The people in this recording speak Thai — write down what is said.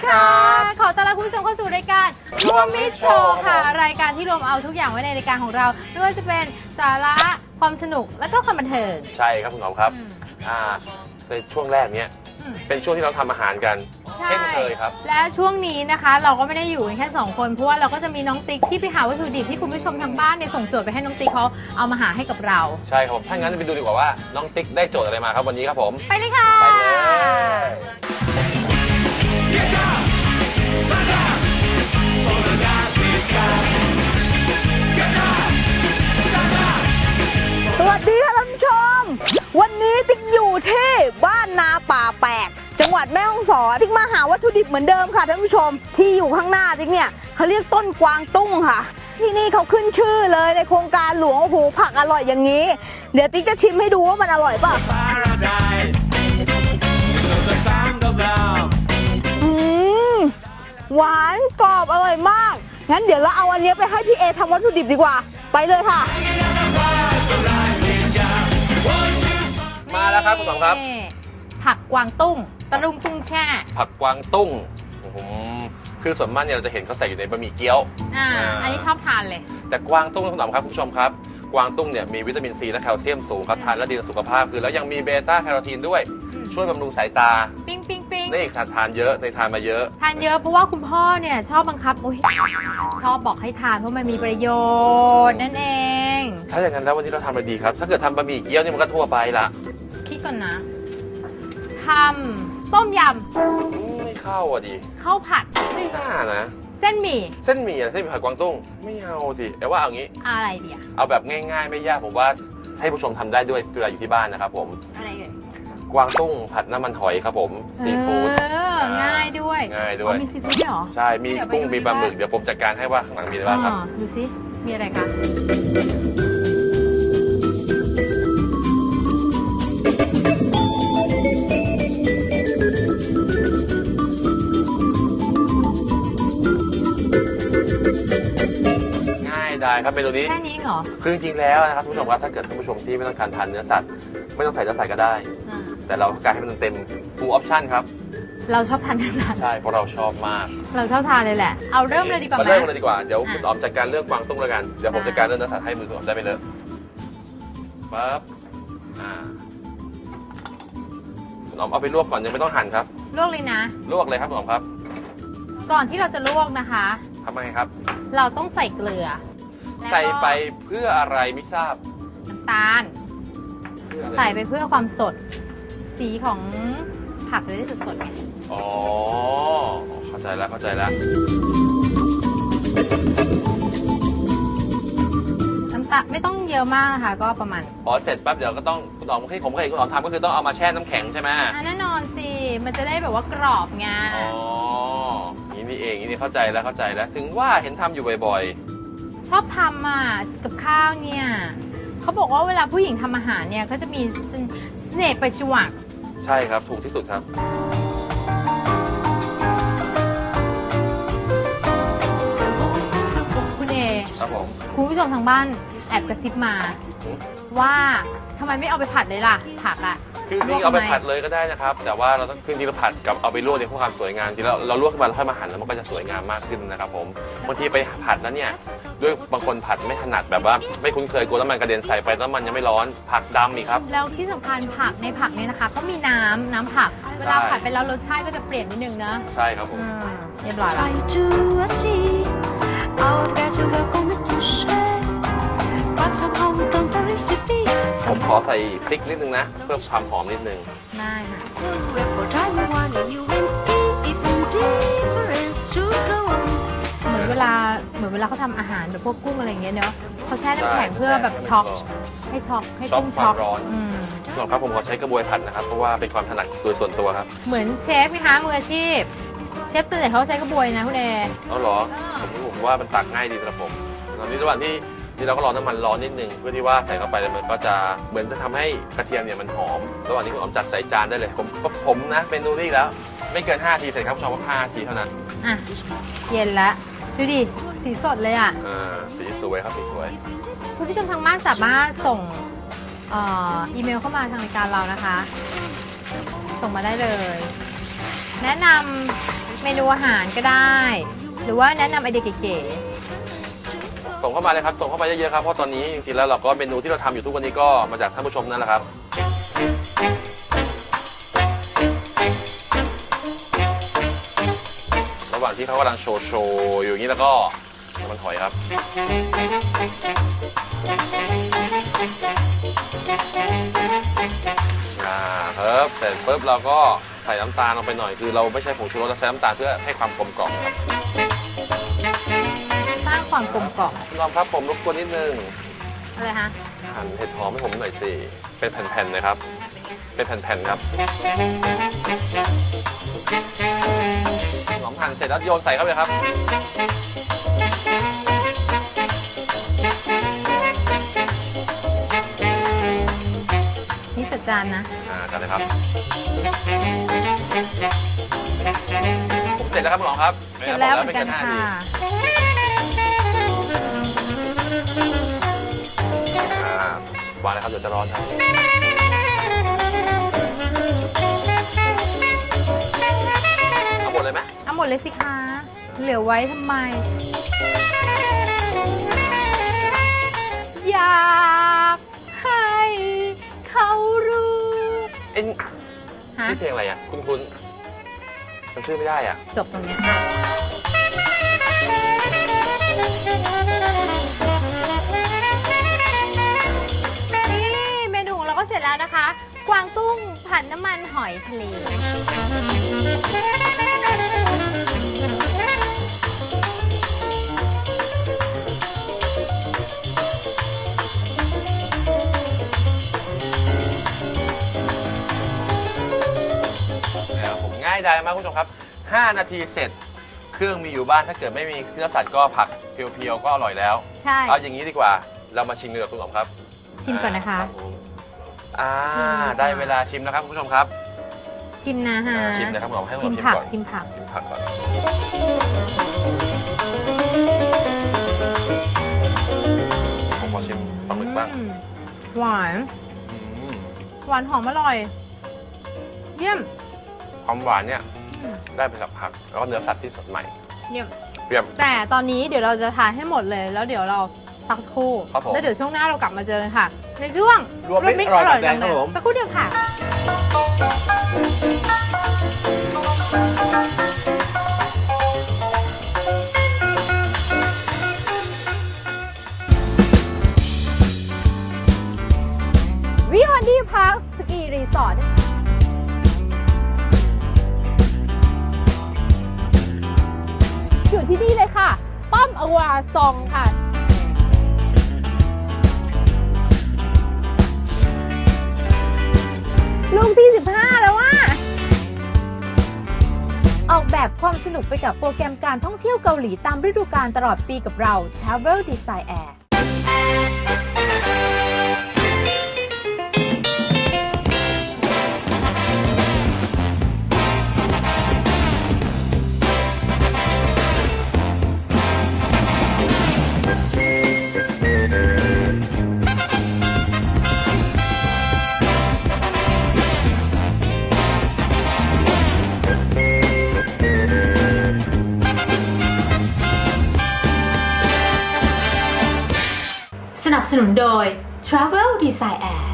เข้าสู่รายการรวมมิตรโชว์ค่ะ รายการที่รวมเอาทุกอย่างไว้ในรายการของเรา ไม่ว่าจะเป็นสาระความสนุกและก็ความบันเทิง ใช่ครับคุณหอมครับอืมอ่าในช่วงแรกเนี้ยอืมเป็นช่วงที่เราทำอาหารกัน เช่นเคยครับ และช่วงนี้นะคะเราก็ไม่ได้อยู่กันแค่ 2 คน เพราะว่าเราก็จะมีน้องติ๊กที่ไปหาวัตถุดิบที่คุณผู้ชมทางบ้านเนี่ยส่งโจทย์ไปให้น้องติ๊กเขาเอามาหาให้กับเรา ใช่ครับผมถ้างั้นไปดูดีกว่าว่าน้องติ๊กได้โจทย์อะไรมาครับวันนี้ครับผม ไปเลยค่ะ ไปเลย ที่บ้านนาป่าแปลกจังหวัดแม่ฮ่องสอนติ๊กมาหาวัตถุดิบเหมือนเดิมค่ะท่านผู้ชมที่อยู่ข้างหน้าติ๊กเนี่ยเขาเรียกต้นกวางตุ้งค่ะ ที่นี่เขาขึ้นชื่อเลยในโครงการหลวงโอ้โหผักอร่อยอย่างนี้ เดี๋ยวติ๊กจะชิมให้ดูว่ามันอร่อยเปล่ะ paradise. We know the sound of love. อืมหวานกรอบอร่อยมาก งั้นเดี๋ยวเราเอาอันเนี้ยไปให้พี่เอทำวัตถุดิบดีกว่า ไปเลยค่ะม ครับคุณหอมครับนี่ผักกวางตุ้งตะลุงตุ้งแช่ ผักกวางตุ้งผมคือส่วนมากเนี่ยเราจะเห็นเขาใส่อยู่ในบะหมี่เกี๊ยว อ่าอ่าอันนี้ชอบทานเลย แต่กวางตุ้งคุณหอมครับคุณผู้ชมครับ กวางตุ้งเนี่ยมีวิตามินซีและแคลเซียมสูงครับทานแล้วดีต่อสุขภาพคือแล้วยังมีเบต้าแคโรทีนด้วยอืมช่วยบำรุงสายตา ปิ้งปิ้งปิ้งนี่ทานทานเยอะในทานมาเยอะ ทานเยอะเพราะว่าคุณพ่อเนี่ยชอบบังคับอุ๊ยชอบบอกให้ทานเพราะมันมีประโยชน์นั่นเอง ถ้าอย่างนั้นแล้ววันนี้เราทำอะไรดีครับ ถ้าเกิดทำบะหมี่เกี๊ยวนี่มันก็ทั่วไปละคิด ก่อนนะทำต้มยอืมไม่เข้าอะดิำข้าวผัด ไม่น่านะ เส้นหมี่เส้นหมี่อะไรเส้นหมี่ผัดกวางตุ้งไม่เอาสิแต่ว่าเอางี้อะไรเดียวเอาแบบง่าย ๆ ไม่ยากผมว่าให้ผู้ชมทำได้ด้วยเวลาอยู่ที่บ้านนะครับผมอะไรเอ่ยกวางตุ้งผัดน้ำมันหอยครับผมซีฟู้ด เออง่ายด้วยง่ายด้วย อ๋อมีซีฟู้ดด้วยเหรอใช่มีกุ้งมีปลาหมึกเดี๋ยวผมจัดการให้ว่าข้างหลังมีอะไรบ้างครับ อ๋อดูสิมีอะไรกัน ง่ายได้ครับเมนูนี้ แค่นี้เองเหรอคือจริงๆแล้วนะครับคุณผู้ชมครับถ้าเกิดท่านผู้ชมที่ไม่ต้องการทานเนื้อสัตว์ ไม่ต้องใส่เนื้อสัตว์ก็ได้ อ่าแต่เราการให้มันเต็ม full option ครับ เราชอบทานเนื้อสัตว์ใช่เพราะเราชอบมากเราชอบทานเลยแหละ เอาเริ่มเลยดีกว่าไหม เริ่มเลยดีกว่า เดี๋ยวอะคุณอ๋อมจัดการเรื่องกวางตุ้งแล้วกัน เดี๋ยวผมอะจัดการเรื่องเนื้อสัตว์ให้มือคุณอ๋อมได้ไปเลยปั๊บอ่าคุณ อ๋อมเอาไปลวกก่อนยังไม่ต้องหั่นครับ ลวกเลยนะ ลวกเลยครับคุณอ๋อมครับ ก่อนที่เราจะลวกนะคะ ทำไมครับ เราต้องใส่เกลือแล้วก็ใส่ไปเพื่ออะไรไม่ทราบน้ำตาล เพื่ออะไรใส่ไปเพื่อความสด สีของผักจะได้สดๆไง อ๋อ เข้าใจแล้วเข้าใจแล้ว น้ำตาลไม่ต้องเยอะมากนะคะ ก็ประมาณพอเสร็จปั๊บเดี๋ยวก็ต้องคุณอ๋อมเคยผมเคยเห็นคุณอ๋อมทำก็คือต้องเอามาแช่น้ำแข็งใช่ไหมอะแน่นอนสิ มันจะได้แบบว่ากรอบไงอ๋ออย่างนี้นี่เองอย่างนี้เข้าใจแล้วเข้าใจแล้ว ถึงว่าเห็นทำอยู่บ่อยชอบทำอะกับข้าวเนี่ยเขาบอกว่าเวลาผู้หญิงทำอาหารเนี่ยก็จะมีเสเสน่ห์ประจวบ ๆ ใช่ครับถูกที่สุดครับ คุณเอครับผม คุณผู้ชมทางบ้าน แอบกระซิบมา ว่าทำไมไม่เอาไปผัดเลยล่ะ ผักอะคือจริงๆเอาไปผัดเลยก็ได้นะครับ แต่ว่าเราต้องคือจริงๆเราผัดกับเอาไปลวกเนี่ยเพื่อความสวยงามจริงๆแล้วเราลวกขึ้นมาแล้วค่อยมาหั่นแล้วมันก็จะสวยงามมากขึ้นนะครับผมบางทีไปผัดแล้วเนี่ยด้วยบางคนผัดไม่ถนัดแบบว่า ไม่คุ้นเคยกลัวน้ำมันกระเด็นใส่ไปน้ำมันยังไม่ร้อนผักดำอีกครับแล้วที่สำคัญผักในผักเนี่ยนะคะ ก็มีน้ำน้ำผักเวลาผัดไปแล้วรสชาติก็จะเปลี่ยนนิดนึงนะใช่ครับผมอืมเรียบร้อยแล้ว อใส่พริกนิดนึงนะ เพื่อความหอมนิดนึง ได้ค่ะ For Taiwan and you and me, even difference should go on. เหมือนเวลาเหมือนเวลาเขาทำอาหารแบบพวกกุ้งอะไรอย่างเงี้ยเนาะเขาแช่น้ำแข็งใช่เพื่อแบบช็อก ให้ช็อกให้กุ้งช็ช็ออกกความร้อน อืมส่วนครับผมขอใช้กระบวยผัดนะครับ เพราะว่าเป็นความถนัดโดยส่วนตัวครับเหมือนเชฟไหมคะมืออาชีพ เชฟส่วนใหญ่เขาใช้กระบวยนะคุณเอเอาเหรออ่าผมผมว่ามันตักง่ายดีสำหรับผม ตอนนี้ระหว่างที่ ที่เราก็รอน้ำมันร้อนนิดนึงเพื่อที่ว่าใส่เข้าไปแล้วมันก็จะเหมือนจะทำให้กระเทียมเนี่ยมันหอมระหว่างที่คุณอ๋อมจัดใส่จานได้เลย ผมก็ผมนะเมนูนี้อีกแล้ว ไม่เกิน5ทีเสร็จครับผู้ชมว่า5ทีเท่านั้นอะ เย็นแล้วดูดิ สีสดเลยอะ อ่าสีสวยครับสีสวย คุณผู้ชมทางบ้านสามารถส่งเอ่ออีเมลเข้ามาทางรายการเรานะคะ ส่งมาได้เลย แนะนำเมนูอาหารก็ได้ หรือว่าแนะนำไอเดียเก๋ ส่งเข้ามาเลยครับส่งเข้ามาเยอะๆครับเพราะตอนนี้จริงๆแล้วเราก็เมนูที่เราทำอยู่ทุกวันนี้ก็มาจากท่านผู้ชมนั่นแหละครับ ระหว่างที่เขากำลังโชว์โชว์อยู่อย่างนี้แล้วก็น้ำมันหอยครับ อ่าครับเสร็จปุ๊บเราก็ใส่น้ำตาลลงไปหน่อยคือเราไม่ใช่ผงชูรสเราใช้น้ำตาลเพื่อให้ความกลมกล่อมครับ ความกลมกล่อมคุณลองครับผมรบกวนนิดนึงอะไรฮะหั่นเห็ดหอมให้ผมหน่อยสิเป็นแผ่นๆนะครับ เป็นแผ่นๆครับหอมหั่นเสร็จแล้วโยนใส่เข้าไปเลยครับนี่จัดจานนะอ่าจัดเลยครับผมเสร็จแล้วครับคุณหมอครับเสร็จแล้วเหมือนไม่กันห้าค่ะ วางเลยครับเดี๋ยวจะร้อนครับเอาหมดเลยไหมเอาหมดเลยสิคะ เหลือไว้ทำไม อยากให้เขารู้เอ็นฮะที่เพลงอะไรอะ คุณคุณมันชื่อไม่ได้อะ จบตรงเนี้ย แล้วนะคะ กวางตุ้งผัดน้ำมันหอยทะเล นะครับผมง่ายดายมากคุณผู้ชมครับ 5 นาทีเสร็จ เครื่องมีอยู่บ้านถ้าเกิดไม่มีเครื่องสัตว์ก็ผักเพียวๆก็อร่อยแล้ว ใช่ เอาอย่างนี้ดีกว่าเรามาชิมกันกับคุณหมอครับชิมก่อนนะคะ รับผม อ่าชิมค่ะ ได้เวลาชิมแล้วครับคุณผู้ชมครับชิมนะฮะอ่าชิมเลยครับคุณหมอให้คุณหชิมมอชิมผักก่อนชิมผัก ชิมผักก่อนผมขอชิมปลาหมึกบ้างอืมหวาน อืมหวานหอมอร่อย เยี่ยมความหวานเนี่ยอืมได้ไปจากผักแล้วก็เนื้อสัตว์ที่สดใหม่เยี่ยมเยี่ยม แต่ตอนนี้เดี๋ยวเราจะทานให้หมดเลย แล้วเดี๋ยวเราพักสักครู่ ครับผม แล้วเดี๋ยวช่วงหน้าเรากลับมาเจอกันค่ะ ในช่วงรวมมิตรอร่อยกับแดงครับผม สักครู่เดียวค่ะ วิวันดีพาร์คสกีรีสอร์ท อยู่ที่นี่เลยค่ะ ป้อมอวาซองค่ะ ลูกที่ 15 แล้วว่ะออกแบบความสนุกไปกับโปรแกรมการท่องเที่ยวเกาหลีตามฤดูกาลตลอดปีกับเรา Travel Design Air สนุนโดย Travel Design Air